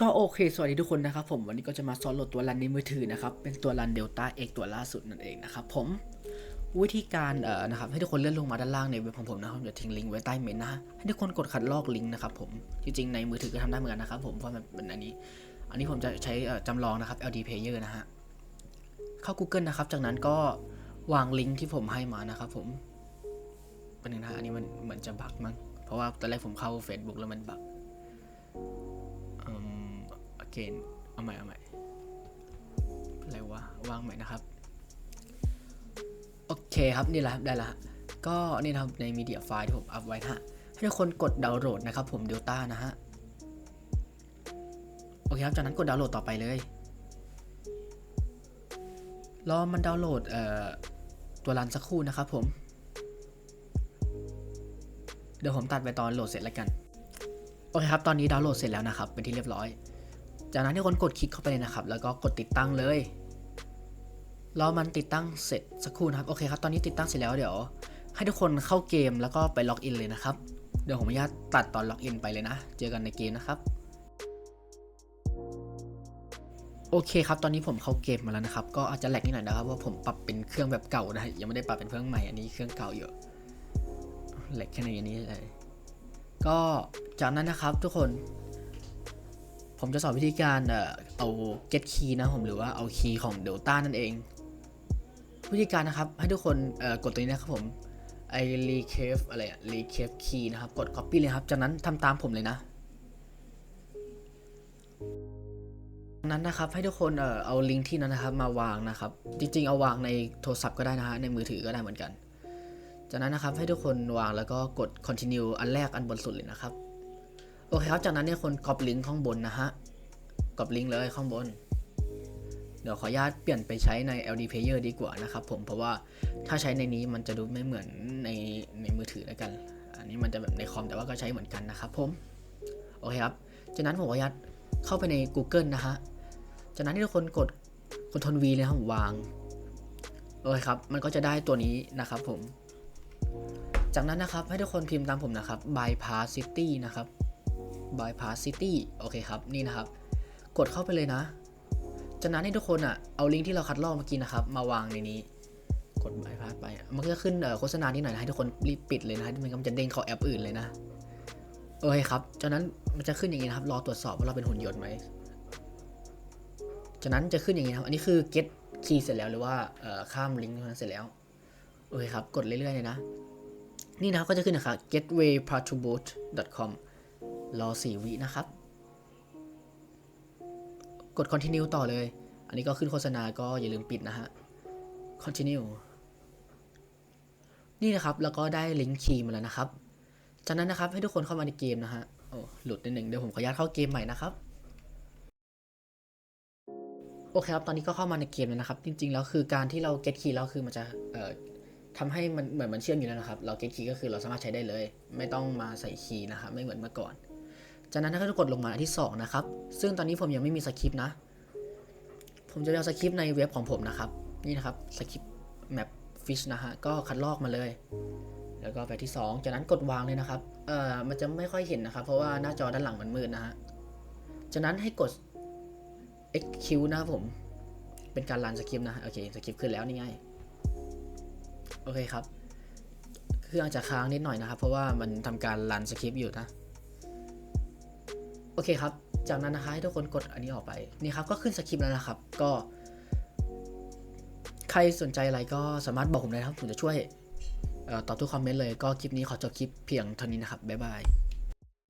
ก็โอเค สวัสดีทุกคนนะครับผมวันนี้ก็จะมาสอนโหลดตัวรันในมือถือนะครับ เป็นตัวรัน Delta X ตัวล่าสุดนั่นเองนะครับผมวิธีการเอ่อนะครับให้ทุกคนเลื่อนลงมาด้านล่างในเว็บของผมนะครับเดี๋ยวทิ้งลิงก์ไว้ใต้เมนต์นะให้ทุกคนกดคัดลอกลิงก์นะครับผมจริงๆในมือถือก็ทำได้เหมือนกันนะครับผมเพราะมันเป็นอันนี้ อันนี้ผมจะใช้จำลองนะครับ LD Player นะฮะเข้า Google นะครับ จากนั้นก็วางลิงก์ที่ผมให้มานะครับผมเป็นหนึ่งนะอันนี้มันเหมือนจะบั๊กมั้งเพราะว่าตอนแรกผมเข้า Facebook แล้วมันบั๊กอืม again เอาใหม่เอาใหม่อะไรวะวางใหม่นะครับ โอเคครับนี่แหละครับได้ละก็นี่นะครับในมีเดียไฟล์ที่ผมอัพไว้นะฮะให้ทุกคนกดดาวน์โหลดนะครับผม Delta นะฮะโอเคครับจากนั้นกดดาวน์โหลดต่อไปเลยรอมันดาวน์โหลดเอ่อตัวรันสักครู่นะครับผม เดี๋ยวผมตัดไปตอนโหลดเสร็จแล้วกัน โอเคครับ ตอนนี้ดาวน์โหลดเสร็จแล้วนะครับ เป็นที่เรียบร้อย จากนั้นทุกคนกดคลิกเข้าไปเลยนะครับ แล้วก็กดติดตั้งเลยรอมันติดตั้งเสร็จสักครู่นะครับ โอเคครับ ตอนนี้ติดตั้งเสร็จแล้วเดี๋ยว ให้ทุกคนเข้าเกมแล้วก็ไปล็อกอินเลยนะครับ เดี๋ยวผมอนุญาตตัดตอนล็อกอินไปเลยนะ เจอกันในเกมนะครับ โอเคครับ ตอนนี้ผมเข้าเกมมาแล้วนะครับ ก็อาจจะแหลกนิดหน่อยนะครับเพราะผมปรับเป็นเครื่องแบบเก่านะยังไม่ได้ปรับเป็นเครื่องใหม่ อันนี้เครื่องเก่าอยู่แหลกแค่ในนี้เลย ก็จากนั้นนะครับทุกคน ผมจะสอนวิธีการเอ่อเอา get key นะผมหรือว่าเอา key ของ Delta นั่นเอง วิธีการนะครับ ให้ทุกคนเอ่อกดตัวนี้นะครับผมไอ recave อะไรอะ recave key นะครับ กด copy เลยครับ จากนั้นทำตามผมเลยนะจากนั้นนะครับให้ทุกคนเอ่อเอาลิงก์ที่นั้นนะครับมาวางนะครับ จริงๆ เอาวางในโทรศัพท์ก็ได้นะฮะในมือถือก็ได้เหมือนกัน จากนั้นนะครับให้ทุกคนวางแล้วก็กด continue อันแรกอันบนสุดเลยนะครับ โอเคครับจากนั้นเนี่ยคนกรอบลิงก์ข้างบนนะฮะกรอบลิงก์เลยข้างบน เดี๋ยวขออนุญาตเปลี่ยนไปใช้ใน LD Player ดีกว่านะครับผมเพราะว่าถ้าใช้ในนี้มันจะดูไม่เหมือนในในมือถือแล้วกัน อันนี้มันจะแบบในคอมแต่ว่าก็ใช้เหมือนกันนะครับผมโอเคครับจากนั้นผมขออนุญาตเข้าไปใน Google นะฮะจากนั้นที่ทุกคนกด Ctrl V เลยครับผมวางโอเคครับมันก็จะได้ตัวนี้นะครับผม จากนั้นนะครับให้ทุกคนพิมพ์ตามผมนะครับ bypass city นะครับ bypass city โอเคครับ นี่นะครับ กดเข้าไปเลยนะ จากนั้นให้ทุกคนอะ เอาลิงก์ที่เราคัดลอกเมื่อกี้นะครับ มาวางในนี้ กด bypass ไป มันก็จะขึ้นโฆษณานิดหน่อยนะให้ทุกคนรีบปิดเลยนะไม่งั้นมันจะเด้งเข้าแอปอื่นเลยนะโอเคครับ จากนั้นมันจะขึ้นอย่างนี้นะครับ รอตรวจสอบว่าเราเป็นหุ่นยนต์ไหม จากนั้นจะขึ้นอย่างนี้นะครับ อันนี้คือ get key เสร็จแล้วหรือว่าข้ามลิงก์นั้นเสร็จแล้ว โอเคครับ กดเรื่อยๆเลยนะ นี่นะครับก็จะขึ้นนะครับ gatewaypartobot.com รอ 4 วินะครับ กด continue ต่อเลย อันนี้ก็ขึ้นโฆษณาก็อย่าลืมปิดนะฮะ continue นี่นะครับแล้วก็ได้ลิงก์คีย์มาแล้วนะครับ จากนั้นนะครับให้ทุกคนเข้ามาในเกมนะฮะโอ้หลุดนิดหนึ่งเดี๋ยวผมขออนุญาตเข้าเกมใหม่นะครับโอเคครับตอนนี้ก็เข้ามาในเกมแล้วนะครับ จริง ๆ แล้วคือการที่เรา get key แล้วคือมันจะเอ่อทำให้มันเหมือนมันเชื่อมอยู่แล้วนะครับ เราเก็ตคีย์ก็คือเราสามารถใช้ได้เลย ไม่ต้องมาใส่คีย์นะครับไม่เหมือนเมื่อก่อน จากนั้นถ้าเรากดลงมาอันที่ 2 นะครับ ซึ่งตอนนี้ผมยังไม่มีสคริปต์นะ ผมจะเอาสคริปต์ในเว็บของผมนะครับ นี่นะครับสคริปต์แมปฟิชนะฮะ ก็คัดลอกมาเลย แล้วก็ไปที่ 2 จากนั้นกดวางเลยนะครับ เอ่อ มันจะไม่ค่อยเห็นนะครับ เพราะว่าหน้าจอด้านหลังมันมืดนะฮะ จากนั้นให้กด XQ นะครับผม เป็นการรันสคริปต์นะ โอเค สคริปต์ขึ้นแล้วนี่ไง โอเคครับ เครื่องจะค้างนิดหน่อยนะครับ เพราะว่ามันทำการรันสคริปต์อยู่นะ โอเคครับ จากนั้นนะคะให้ทุกคนกดอันนี้ออกไป นี่ครับก็ขึ้นสคริปต์แล้วนะครับ ก็ ใครสนใจอะไรก็สามารถบอกผมได้นะครับ ผมจะช่วยออตอบทุกคอมเมนต์เลย ก็คลิปนี้ขอจบคลิปเพียงเท่านี้นะครับ บ๊ายบาย